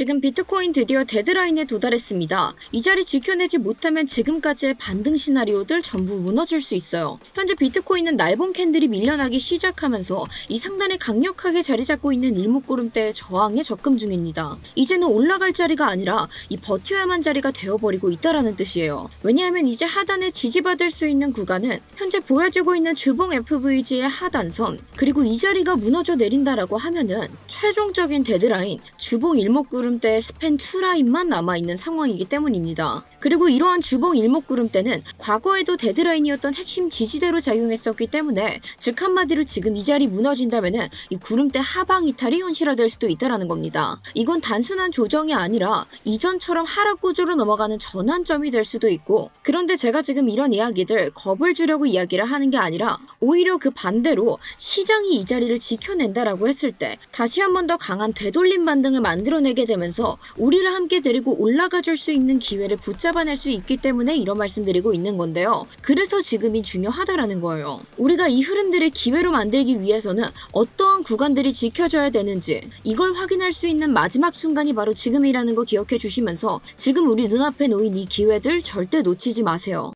지금 비트코인 드디어 데드라인에 도달했습니다. 이 자리 지켜내지 못하면 지금까지의 반등 시나리오들 전부 무너질 수 있어요. 현재 비트코인은 날봉 캔들이 밀려나기 시작하면서 이 상단에 강력하게 자리 잡고 있는 일목구름대의 저항에 접근 중입니다. 이제는 올라갈 자리가 아니라 이 버텨야만 자리가 되어버리고 있다라는 뜻이에요. 왜냐하면 이제 하단에 지지받을 수 있는 구간은 현재 보여지고 있는 주봉 FVG의 하단선 그리고 이 자리가 무너져 내린다라고 하면은 최종적인 데드라인 주봉 일목구름 대의 스팬 2라인만 남아있는 상황이기 때문입니다. 그리고 이러한 주봉 일목구름대는 과거에도 데드라인이었던 핵심 지지대로 작용했었기 때문에 즉 한마디로 지금 이 자리 무너진다면은 이 구름대 하방 이탈이 현실화될 수도 있다라는 겁니다. 이건 단순한 조정이 아니라 이전처럼 하락 구조로 넘어가는 전환점이 될 수도 있고 그런데 제가 지금 이런 이야기들 겁을 주려고 이야기를 하는 게 아니라 오히려 그 반대로 시장이 이 자리를 지켜낸다라고 했을 때 다시 한 번 더 강한 되돌림 반등을 만들어내게 되면서 우리를 함께 데리고 올라가 줄 수 있는 기회를 붙잡 아낼 수 있기 때문에 이런 말씀드리고 있는 건데요. 그래서 지금이 중요하다라는 거예요. 우리가 이 흐름들을 기회로 만들기 위해서는 어떠한 구간들이 지켜져야 되는지 이걸 확인할 수 있는 마지막 순간이 바로 지금이라는 거 기억해 주시면서 지금 우리 눈앞에 놓인 이 기회들 절대 놓치지 마세요.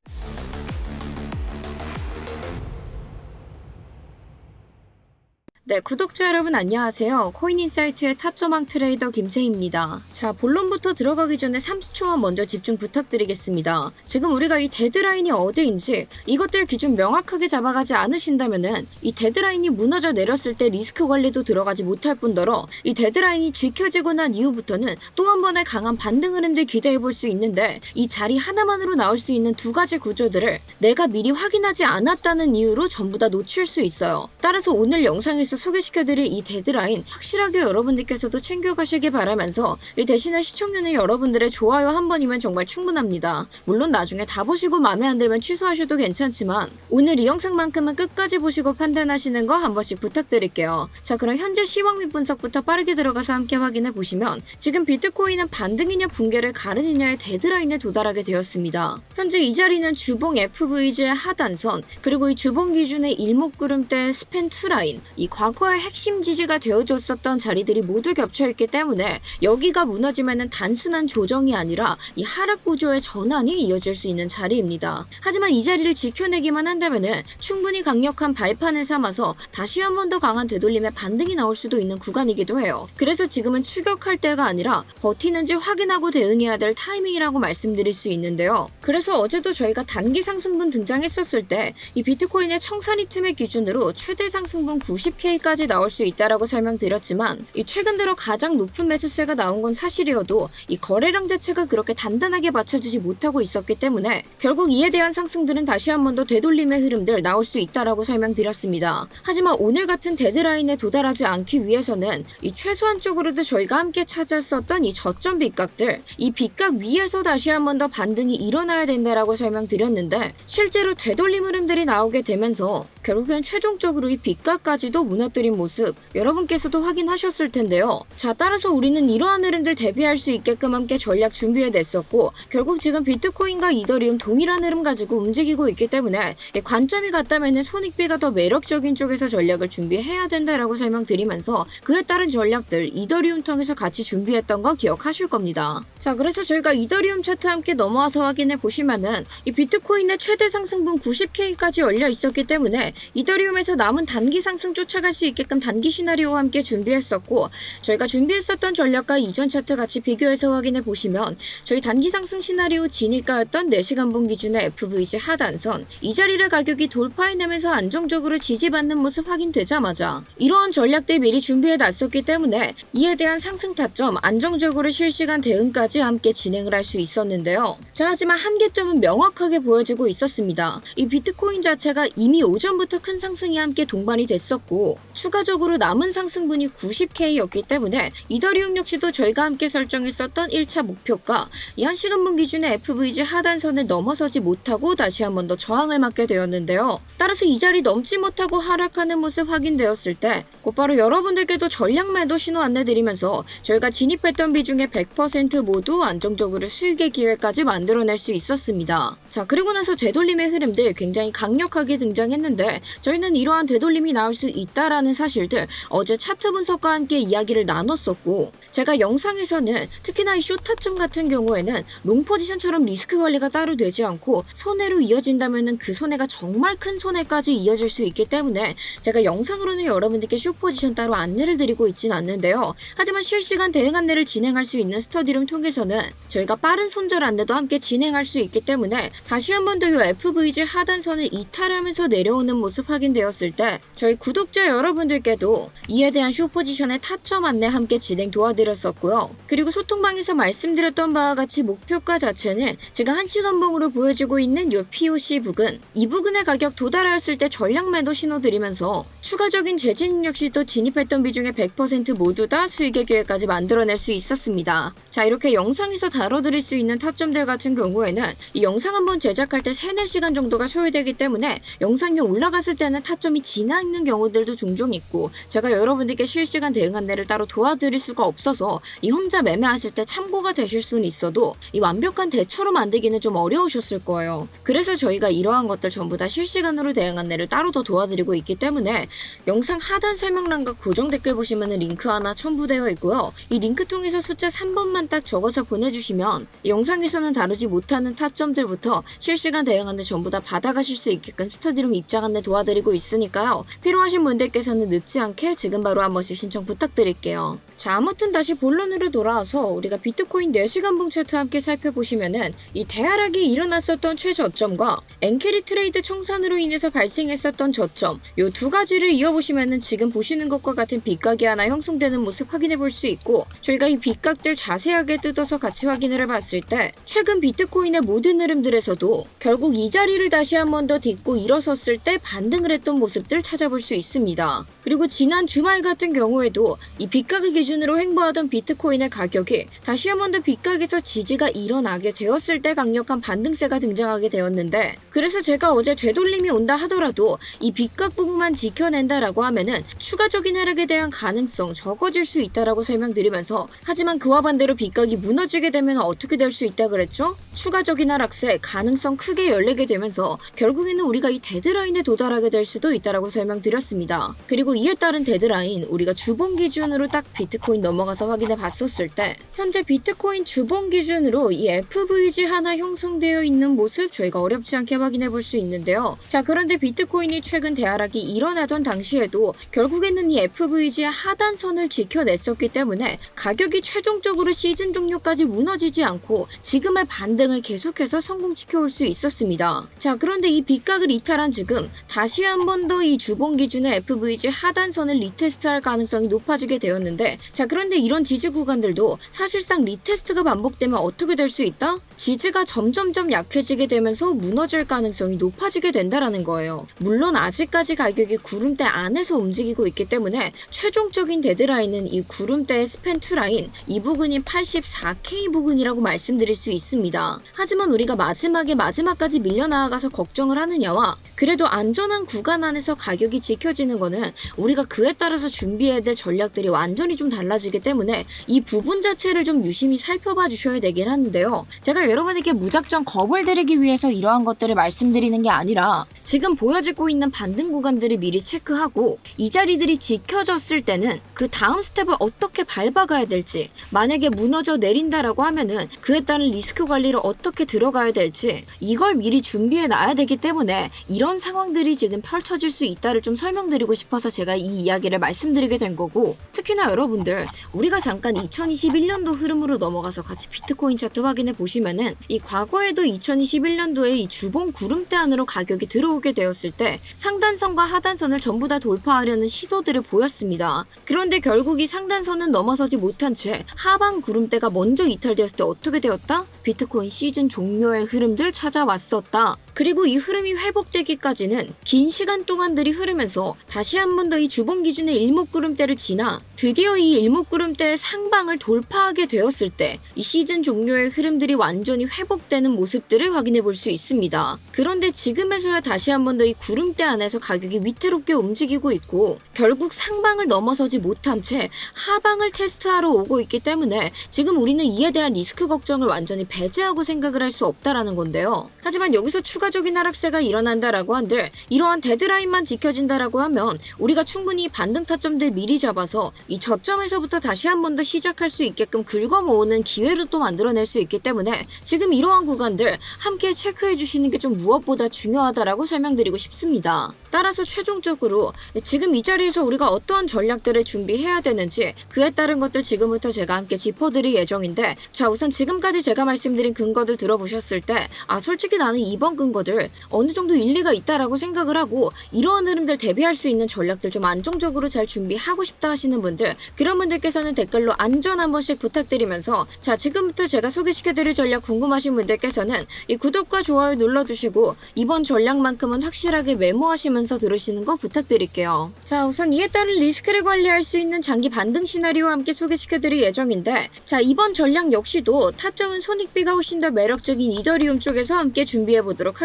네, 구독자 여러분 안녕하세요. 코인인사이트의 타점왕 트레이더 김세입니다. 자, 본론부터 들어가기 전에 30초만 먼저 집중 부탁드리겠습니다. 지금 우리가 이 데드라인이 어디인지 이것들 기준 명확하게 잡아가지 않으신다면은 이 데드라인이 무너져 내렸을 때 리스크 관리도 들어가지 못할 뿐더러 이 데드라인이 지켜지고 난 이후부터는 또 한 번의 강한 반등 흐름들 기대해 볼 수 있는데 이 자리 하나만으로 나올 수 있는 두 가지 구조들을 내가 미리 확인하지 않았다는 이유로 전부 다 놓칠 수 있어요. 따라서 오늘 영상에서 소개시켜드릴 이 데드라인 확실하게 여러분들께서도 챙겨가시길 바라면서 이 대신에 시청률은 여러분들의 좋아요 한 번이면 정말 충분합니다. 물론 나중에 다 보시고 마음에 안 들면 취소하셔도 괜찮지만 오늘 이 영상만큼은 끝까지 보시고 판단하시는 거 한 번씩 부탁드릴게요. 자 그럼 현재 시황 및 분석부터 빠르게 들어가서 함께 확인해 보시면 지금 비트코인은 반등이냐 붕괴를 가르느냐의 데드라인에 도달하게 되었습니다. 현재 이 자리는 주봉 FVG의 하단선 그리고 이 주봉 기준의 일목구름대 스팬 2라인 이 과 거의 핵심 지지가 되어줬었던 자리들이 모두 겹쳐있기 때문에 여기가 무너지면은 단순한 조정이 아니라 이 하락 구조의 전환이 이어질 수 있는 자리입니다. 하지만 이 자리를 지켜내기만 한다면은 충분히 강력한 발판을 삼아서 다시 한 번 더 강한 되돌림의 반등이 나올 수도 있는 구간이기도 해요. 그래서 지금은 추격할 때가 아니라 버티는지 확인하고 대응해야 될 타이밍이라고 말씀드릴 수 있는데요. 그래서 어제도 저희가 단기 상승분 등장했었을 때 이 비트코인의 청산이 틈을 기준으로 최대 상승분 90K 까지 나올 수 있다라고 설명드렸지만 이 최근 들어 가장 높은 매수세가 나온 건 사실이어도 이 거래량 자체가 그렇게 단단하게 맞춰주지 못하고 있었기 때문에 결국 이에 대한 상승들은 다시 한 번 더 되돌림의 흐름들 나올 수 있다라고 설명드렸습니다. 하지만 오늘 같은 데드라인에 도달하지 않기 위해서는 이 최소한 쪽으로도 저희가 함께 찾았었던 이 저점 빗각들 이 빗각 위에서 다시 한 번 더 반등이 일어나야 된다라고 설명드렸는데 실제로 되돌림 흐름들이 나오게 되면서 결국엔 최종적으로 이 빗각까지도 무너뜨린 모습 여러분께서도 확인하셨을 텐데요. 자 따라서 우리는 이러한 흐름들 대비할 수 있게끔 함께 전략 준비해 냈었고 결국 지금 비트코인과 이더리움 동일한 흐름 가지고 움직이고 있기 때문에 이 관점이 같다면 손익비가 더 매력적인 쪽에서 전략을 준비해야 된다라고 설명드리면서 그에 따른 전략들 이더리움 통해서 같이 준비했던 거 기억하실 겁니다. 자 그래서 저희가 이더리움 차트 함께 넘어와서 확인해 보시면은 이 비트코인의 최대 상승분 90K까지 열려 있었기 때문에 이더리움에서 남은 단기 상승 쫓아갈 수 있게끔 단기 시나리오와 함께 준비했었고 저희가 준비했었던 전략과 이전 차트 같이 비교해서 확인해 보시면 저희 단기 상승 시나리오 진입가였던 4시간 분 기준의 FVG 하단선 이 자리를 가격이 돌파해내면서 안정적으로 지지받는 모습 확인되자마자 이러한 전략들 미리 준비해 놨었기 때문에 이에 대한 상승 타점 안정적으로 실시간 대응까지 함께 진행을 할 수 있었는데요. 자 하지만 한계점은 명확하게 보여지고 있었습니다. 이 비트코인 자체가 이미 오전부터 큰 상승이 함께 동반이 됐었고 추가적으로 남은 상승분이 90K였기 때문에 이더리움 역시도 저희가 함께 설정했었던 1차 목표가 이 1시간분 기준의 FVG 하단선을 넘어서지 못하고 다시 한 번 더 저항을 맞게 되었는데요. 따라서 이 자리 넘지 못하고 하락하는 모습 확인되었을 때 곧바로 여러분들께도 전략 매도 신호 안내드리면서 저희가 진입했던 비중의 100% 모두 안정적으로 수익의 기회까지 만들어낼 수 있었습니다. 자, 그리고 나서 되돌림의 흐름들 굉장히 강력하게 등장했는데 저희는 이러한 되돌림이 나올 수 있다라는 사실들 어제 차트 분석과 함께 이야기를 나눴었고 제가 영상에서는 특히나 이 쇼타점 같은 경우에는 롱 포지션처럼 리스크 관리가 따로 되지 않고 손해로 이어진다면은 그 손해가 정말 큰 손해까지 이어질 수 있기 때문에 제가 영상으로는 여러분들께 쇼 포지션 따로 안내를 드리고 있진 않는데요. 하지만 실시간 대응 안내를 진행할 수 있는 스터디룸 통해서는 저희가 빠른 손절 안내도 함께 진행할 수 있기 때문에 다시 한 번 더 이 FVG 하단선을 이탈하면서 내려오는 모습 확인되었을 때 저희 구독자 여러분들께도 이에 대한 쇼 포지션의 타점 안내 함께 진행 도와드렸었고요. 그리고 소통방에서 말씀드렸던 바와 같이 목표가 자체는 제가 한시간 봉으로 보여주고 있는 요 POC 부근 이 부근의 가격 도달하였을 때 전략 매도 신호 드리면서 추가적인 재진 역시 또 진입했던 비중의 100% 모두 다 수익의 기회까지 만들어낼 수 있었습니다. 자 이렇게 영상에서 다뤄드릴 수 있는 타점들 같은 경우에는 이 영상 한번 제작할 때 3, 4시간 정도가 소요되기 때문에 영상이 올라갔을 때는 타점이 지나 있는 경우들도 종종 있고 제가 여러분들께 실시간 대응 안내를 따로 도와드릴 수가 없어서 이 혼자 매매하실 때 참고가 되실 수는 있어도 이 완벽한 대처로 만들기는 좀 어려우셨을 거예요. 그래서 저희가 이러한 것들 전부 다 실시간으로 대응 안내를 따로 더 도와드리고 있기 때문에 영상 하단 설명 란과 고정 댓글 보시면 링크 하나 첨부되어 있고요. 이 링크 통해서 숫자 3번만 딱 적어서 보내주시면 이 영상에서는 다루지 못하는 타점들부터 실시간 대응 안내 전부 다 받아가실 수 있게끔 스터디룸 입장 안내 도와드리고 있으니까요. 필요하신 분들께서는 늦지 않게 지금 바로 한 번씩 신청 부탁드릴게요. 자, 아무튼 다시 본론으로 돌아와서 우리가 비트코인 4시간 봉 차트 함께 살펴보시면은 이 대하락이 일어났었던 최저점과 엔캐리 트레이드 청산으로 인해서 발생했었던 저점 요 두 가지를 이어보시면은 지금 보시는 것과 같은 빗각이 하나 형성되는 모습 확인해 볼 수 있고 저희가 이 빗각들 자세하게 뜯어서 같이 확인을 해 봤을 때 최근 비트코인의 모든 흐름들에서도 결국 이 자리를 다시 한 번 더 딛고 일어섰을 때 반등을 했던 모습들 찾아볼 수 있습니다. 그리고 지난 주말 같은 경우에도 이 빗각을 기준으로 횡보하던 비트코인의 가격이 다시 한 번 더 빗각에서 지지가 일어나게 되었을 때 강력한 반등세가 등장하게 되었는데 그래서 제가 어제 되돌림이 온다 하더라도 이 빗각 부분만 지켜낸다라고 하면은 추가적인 하락에 대한 가능성 적어질 수 있다라고 설명드리면서 하지만 그와 반대로 빗각이 무너지게 되면 어떻게 될 수 있다 그랬죠? 추가적인 하락세 가능성 크게 열리게 되면서 결국에는 우리가 이 데드라인에 도달하게 될 수도 있다라고 설명드렸습니다. 그리고 이에 따른 데드라인 우리가 주봉 기준으로 딱 비트코인 넘어가서 확인해 봤었을 때 현재 비트코인 주봉 기준으로 이 FVG 하나 형성되어 있는 모습 저희가 어렵지 않게 확인해 볼 수 있는데요. 자 그런데 비트코인이 최근 대하락이 일어나던 당시에도 결국에는 이 FVG의 하단선을 지켜냈었기 때문에 가격이 최종적으로 시즌 종료까지 무너지지 않고 지금의 반등을 계속해서 성공시켜올 수 있었습니다. 자 그런데 이 빗각을 이탈한 지금 다시 한 번 더 이 주봉 기준의 FVG 하단선을 리테스트할 가능성이 높아지게 되었는데 자 그런데 이런 지지 구간들도 사실상 리테스트가 반복되면 어떻게 될 수 있다? 지지가 점점점 약해지게 되면서 무너질 가능성이 높아지게 된다라는 거예요. 물론 아직까지 가격이 구름대 안에서 움직이고 있기 때문에 최종적인 데드라인은 이 구름대의 스펜2 라인 이 부근이 84K 부근이라고 말씀드릴 수 있습니다. 하지만 우리가 마지막에 마지막까지 밀려나가서 걱정을 하느냐와 그래도 안전한 구간 안에서 가격이 지켜지는 거는 우리가 그에 따라서 준비해야 될 전략들이 완전히 좀 달라지기 때문에 이 부분 자체를 좀 유심히 살펴봐 주셔야 되긴 하는데요. 제가 여러분에게 무작정 겁을 드리기 위해서 이러한 것들을 말씀드리는 게 아니라 지금 보여지고 있는 반등 구간들을 미리 체크하고 이 자리들이 지켜졌을 때는 그 다음 스텝을 어떻게 밟아가야 될지 만약에 무너져 내린다라고 하면은 그에 따른 리스크 관리를 어떻게 들어가야 될지 이걸 미리 준비해 놔야 되기 때문에 이런 상황들이 지금 펼쳐질 수 있다를 좀 설명드리고 싶어서 제가 이 이야기를 말씀드리게 된 거고 특히나 여러분들 우리가 잠깐 2021년도 흐름으로 넘어가서 같이 비트코인 차트 확인해 보시면은 이 과거에도 2021년도에 이 주봉 구름대 안으로 가격이 들어오게 되었을 때 상단선과 하단선을 전부 다 돌파하려는 시도들을 보였습니다. 그런데 결국 이 상단선은 넘어서지 못한 채 하방 구름대가 먼저 이탈되었을 때 어떻게 되었다? 비트코인 시즌 종료의 흐름들 찾아왔었다. 그리고 이 흐름이 회복되기까지는 긴 시간 동안들이 흐르면서 다시 한 번 더 이 주봉 기준의 일목구름대를 지나 드디어 이 일목구름대의 상방을 돌파하게 되었을 때 이 시즌 종료의 흐름들이 완전히 회복되는 모습들을 확인해 볼 수 있습니다. 그런데 지금에서야 다시 한 번 더 이 구름대 안에서 가격이 위태롭게 움직이고 있고 결국 상방을 넘어서지 못한 채 하방을 테스트하러 오고 있기 때문에 지금 우리는 이에 대한 리스크 걱정을 완전히 배제하고 생각을 할 수 없다라는 건데요. 하지만 여기서 추가 적인 하락세가 일어난다라고 한들 이러한 데드라인만 지켜진다라고 하면 우리가 충분히 반등 타점들 미리 잡아서 이 저점에서부터 다시 한 번 더 시작할 수 있게끔 긁어 모으는 기회를 또 만들어낼 수 있기 때문에 지금 이러한 구간들 함께 체크해 주시는 게 좀 무엇보다 중요하다라고 설명드리고 싶습니다. 따라서 최종적으로 지금 이 자리에서 우리가 어떠한 전략들을 준비해야 되는지 그에 따른 것들 지금부터 제가 함께 짚어드릴 예정인데 자 우선 지금까지 제가 말씀드린 근거들 들어보셨을 때 아 솔직히 나는 이번 근거 들 어느 정도 일리가 있다라고 생각을 하고 이러한 흐름들 대비할 수 있는 전략들 좀 안정적으로 잘 준비하고 싶다 하시는 분들 그런 분들께서는 댓글로 안전 한 번씩 부탁드리면서 자 지금부터 제가 소개시켜드릴 전략 궁금하신 분들께서는 이 구독과 좋아요 눌러주시고 이번 전략만큼은 확실하게 메모하시면서 들으시는 거 부탁드릴게요. 자 우선 이에 따른 리스크를 관리할 수 있는 장기 반등 시나리오와 함께 소개시켜드릴 예정인데 자 이번 전략 역시도 타점은 손익비가 훨씬 더 매력적인 이더리움 쪽에서 함께 준비해 보도록 하겠습니다.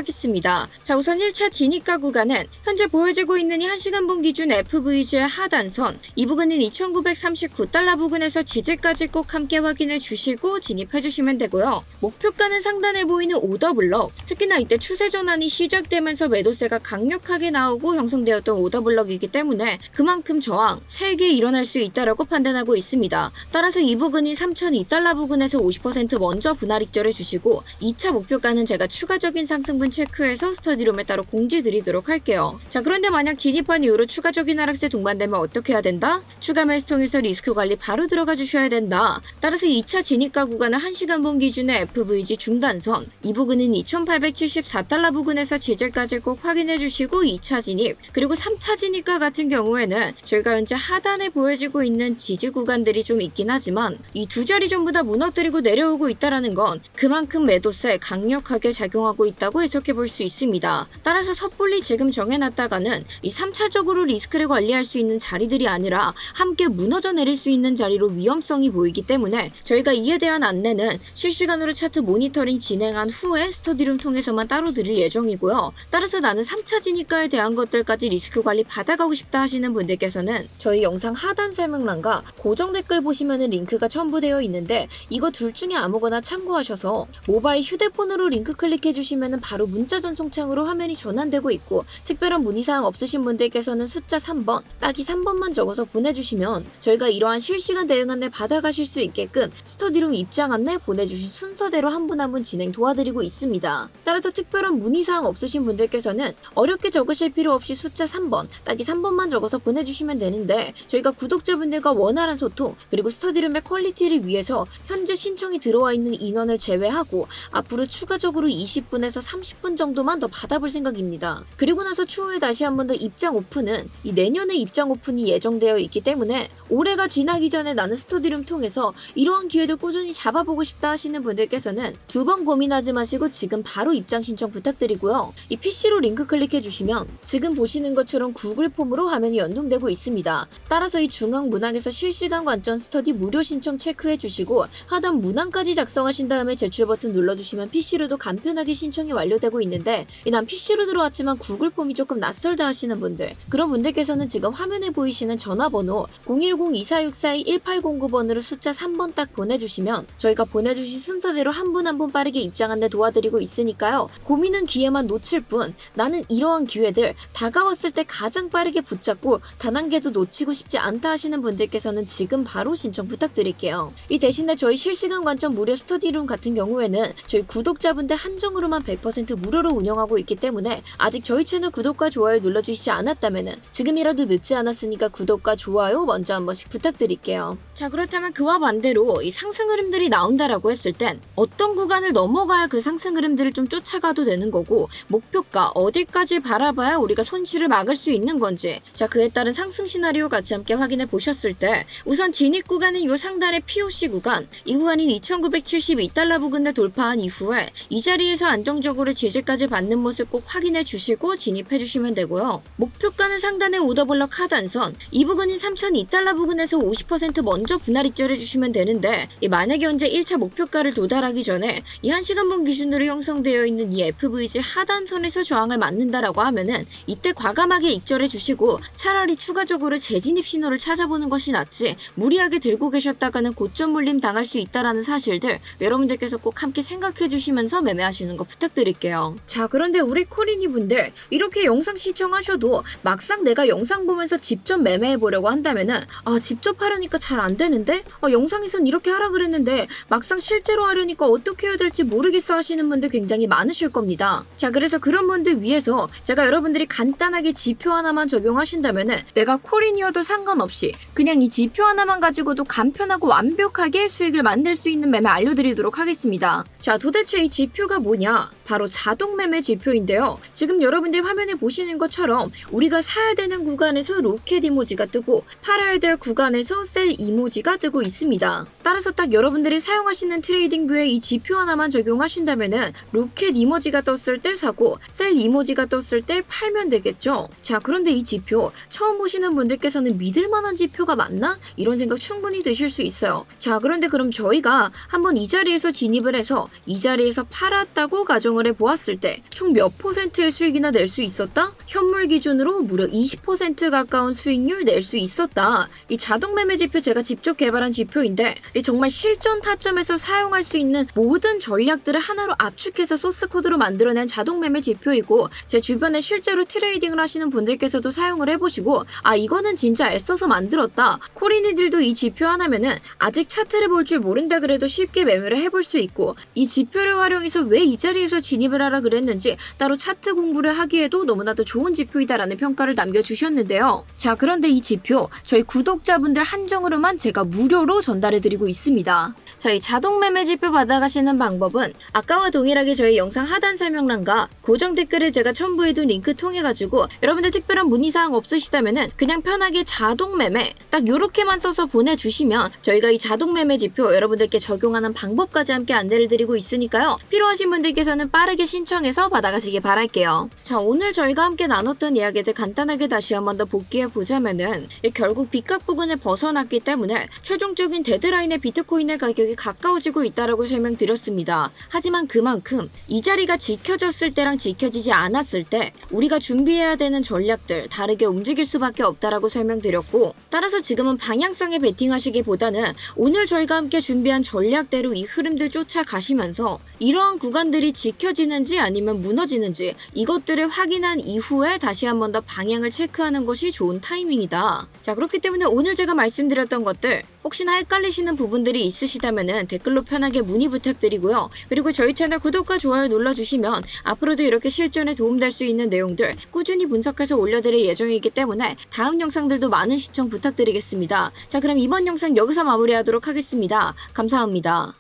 자 우선 1차 진입가 구간은 현재 보여지고 있는 이 1시간 분 기준 FVG의 하단선 이 부근인 2939달러 부근에서 지지까지 꼭 함께 확인해 주시고 진입해 주시면 되고요. 목표가는 상단에 보이는 오더블럭 특히나 이때 추세 전환이 시작되면서 매도세가 강력하게 나오고 형성되었던 오더블럭이기 때문에 그만큼 저항 3개 일어날 수 있다라고 판단하고 있습니다. 따라서 이 부근인 3002달러 부근에서 50% 먼저 분할 익절해 주시고 2차 목표가는 제가 추가적인 상승분 체크해서 스터디룸에 따로 공지 드리도록 할게요. 자 그런데 만약 진입한 이후로 추가적인 하락세 동반되면 어떻게 해야 된다? 추가 매수 통해서 리스크 관리 바로 들어가 주셔야 된다. 따라서 2차 진입가 구간은 1시간 본 기준의 FVG 중단선 이 부근은 2874달러 부근에서 지지까지 꼭 확인해 주시고 2차 진입 그리고 3차 진입가 같은 경우에는 저희가 현재 하단에 보여지고 있는 지지 구간들이 좀 있긴 하지만 이 두 자리 전부 다 무너뜨리고 내려오고 있다라는 건 그만큼 매도세 강력하게 작용하고 있다고 해 석해 볼 수 있습니다. 따라서 섣불리 지금 정해놨다가는 이 3차적으로 리스크를 관리할 수 있는 자리들이 아니라 함께 무너져 내릴 수 있는 자리로 위험성이 보이기 때문에 저희가 이에 대한 안내는 실시간으로 차트 모니터링 진행한 후에 스터디룸 통해서만 따로 드릴 예정이고요. 따라서 나는 3차 진입가에 대한 것들까지 리스크 관리 받아가고 싶다 하시는 분들께서는 저희 영상 하단 설명란과 고정 댓글 보시면은 링크가 첨부되어 있는데 이거 둘 중에 아무거나 참고하셔서 모바일 휴대폰으로 링크 클릭해 주시면은 바로 문자 전송창으로 화면이 전환되고 있고 특별한 문의사항 없으신 분들께서는 숫자 3번 딱이 3번만 적어서 보내주시면 저희가 이러한 실시간 대응 안내 받아가실 수 있게끔 스터디룸 입장 안내 보내주신 순서대로 한 분 한 분 진행 도와드리고 있습니다. 따라서 특별한 문의사항 없으신 분들께서는 어렵게 적으실 필요 없이 숫자 3번 딱이 3번만 적어서 보내주시면 되는데 저희가 구독자분들과 원활한 소통 그리고 스터디룸의 퀄리티를 위해서 현재 신청이 들어와 있는 인원을 제외하고 앞으로 추가적으로 20분에서 30분 정도만 더 받아볼 생각입니다. 그리고 나서 추후에 다시 한 번 더 입장 오픈은 이 내년에 입장 오픈이 예정되어 있기 때문에 올해가 지나기 전에 나는 스터디룸 통해서 이러한 기회도 꾸준히 잡아보고 싶다 하시는 분들께서는 두 번 고민하지 마시고 지금 바로 입장 신청 부탁드리고요. 이 PC로 링크 클릭해 주시면 지금 보시는 것처럼 구글 폼으로 화면이 연동되고 있습니다. 따라서 이 중앙 문항에서 실시간 관점 스터디 무료 신청 체크해 주시고 하단 문항까지 작성하신 다음에 제출 버튼 눌러주시면 PC로도 간편하게 신청이 완료 되고 있는데 이난 PC로 들어왔지만 구글 폼이 조금 낯설다 하시는 분들 그런 분들께서는 지금 화면에 보이시는 전화번호 010-2464-1809번으로 숫자 3번 딱 보내주시면 저희가 보내주신 순서대로 한 분 한분 빠르게 입장 안내 도와드리고 있으니까요. 고민은 기회만 놓칠 뿐 나는 이러한 기회들 다가왔을 때 가장 빠르게 붙잡고 단 한 개도 놓치고 싶지 않다 하시는 분들께서는 지금 바로 신청 부탁드릴게요. 이 대신에 저희 실시간 관점 무료 스터디룸 같은 경우에는 저희 구독자분들 한정으로만 100% 무료로 운영하고 있기 때문에 아직 저희 채널 구독과 좋아요 눌러주시지 않았다면 지금이라도 늦지 않았으니까 구독과 좋아요 먼저 한 번씩 부탁드릴게요. 자 그렇다면 그와 반대로 이 상승 흐름들이 나온다라고 했을 땐 어떤 구간을 넘어가야 그 상승 흐름들을 좀 쫓아가도 되는 거고 목표가 어디까지 바라봐야 우리가 손실을 막을 수 있는 건지 자 그에 따른 상승 시나리오 같이 함께 확인해 보셨을 때 우선 진입 구간인 요 상단의 POC 구간 이 구간인 2972달러 부근을 돌파한 이후에 이 자리에서 안정적으로 제재까지 받는 모습 꼭 확인해 주시고 진입해 주시면 되고요. 목표가는 상단의 오더블럭 하단선 이 부근인 3,002달러 부근에서 50% 먼저 분할 입절해 주시면 되는데 이 만약에 언제 1차 목표가를 도달하기 전에 이 1시간분 기준으로 형성되어 있는 이 FVG 하단선에서 저항을 맞는다라고 하면은 이때 과감하게 입절해 주시고 차라리 추가적으로 재진입 신호를 찾아보는 것이 낫지 무리하게 들고 계셨다가는 고점 물림 당할 수 있다라는 사실들 여러분들께서 꼭 함께 생각해 주시면서 매매하시는 거 부탁드릴게요. 자 그런데 우리 코리니 분들 이렇게 영상 시청하셔도 막상 내가 영상 보면서 직접 매매해 보려고 한다면은 아 직접 하려니까 잘 안 되는데 아, 영상에선 이렇게 하라 그랬는데 막상 실제로 하려니까 어떻게 해야 될지 모르겠어 하시는 분들 굉장히 많으실 겁니다. 자 그래서 그런 분들 위해서 제가 여러분들이 간단하게 지표 하나만 적용하신다면은 내가 코린이어도 상관없이 그냥 이 지표 하나만 가지고도 간편하고 완벽하게 수익을 만들 수 있는 매매 알려드리도록 하겠습니다. 자 도대체 이 지표가 뭐냐? 바로 자동 매매 지표인데요. 지금 여러분들 화면에 보시는 것처럼 우리가 사야 되는 구간에서 로켓 이모지가 뜨고 팔아야 될 구간에서 셀 이모지 가 뜨고 있습니다. 따라서 딱 여러분들이 사용하시는 트레이딩 뷰에 이 지표 하나만 적용하신다면은 로켓 이모지가 떴을 때 사고 셀 이모지가 떴을 때 팔면 되겠죠. 자, 그런데 이 지표 처음 보시는 분들께서는 믿을 만한 지표가 맞나? 이런 생각 충분히 드실 수 있어요. 자, 그런데 그럼 저희가 한번 이 자리에서 진입을 해서 이 자리에서 팔았다고 가정을 해 보았을 때 총 몇 퍼센트의 수익이나 낼 수 있었다? 현물 기준으로 무려 20% 가까운 수익률 낼 수 있었다. 이 자동 매매 지표 제가 직접 개발한 지표인데 이 정말 실전 타점에서 사용할 수 있는 모든 전략들을 하나로 압축해서 소스 코드로 만들어낸 자동 매매 지표이고 제 주변에 실제로 트레이딩을 하시는 분들께서도 사용을 해보시고 아 이거는 진짜 애써서 만들었다. 코리니들도 이 지표 하나면은 아직 차트를 볼 줄 모른다 그래도 쉽게 매매를 해볼 수 있고 이 지표를 활용해서 왜 이 자리에서 진입을 하라 그랬는지 따로 차트 공부를 하기에도 너무나도 좋은 지표이다라는 평가를 남겨주셨는데요. 자 그런데 이 지표 저희 구독자분들 한정으로만 제가 무료로 전달해드리고 있습니다. 저희 자동 매매 지표 받아가시는 방법은 아까와 동일하게 저희 영상 하단 설명란과 고정 댓글을 제가 첨부해둔 링크 통해 가지고 여러분들 특별한 문의사항 없으시다면은 그냥 편하게 자동 매매 딱 요렇게만 써서 보내주시면 저희가 이 자동 매매 지표 여러분들께 적용하는 방법까지 함께 안내를 드리고 있으니까요. 필요하신 분들께서는 빠르게 신청해서 받아가시길 바랄게요. 자 오늘 저희가 함께 나눴던 이야기들 간단하게 다시 한번 더 복귀해 보자면은 이 결국 빚값 부분을 벗어났기 때문에 최종적인 데드라인의 비트코인의 가격이 가까워지고 있다라고 설명드렸습니다. 하지만 그만큼 이 자리가 지켜졌을 때랑 지켜지지 않았을 때 우리가 준비해야 되는 전략들 다르게 움직일 수밖에 없다라고 설명드렸고 따라서 지금은 방향성에 베팅하시기보다는 오늘 저희가 함께 준비한 전략대로 이 흐름들 쫓아가시면서 이러한 구간들이 지켜지는지 아니면 무너지는지 이것들을 확인한 이후에 다시 한번 더 방향을 체크하는 것이 좋은 타이밍이다. 자 그렇기 때문에 오늘 제가 말씀드렸던 것들 혹시나 헷갈리시는 부분들이 있으시다면 댓글로 편하게 문의 부탁드리고요. 그리고 저희 채널 구독과 좋아요 눌러주시면 앞으로도 이렇게 실전에 도움될 수 있는 내용들 꾸준히 분석해서 올려드릴 예정이기 때문에 다음 영상들도 많은 시청 부탁드리겠습니다. 자 그럼 이번 영상 여기서 마무리하도록 하겠습니다. 감사합니다.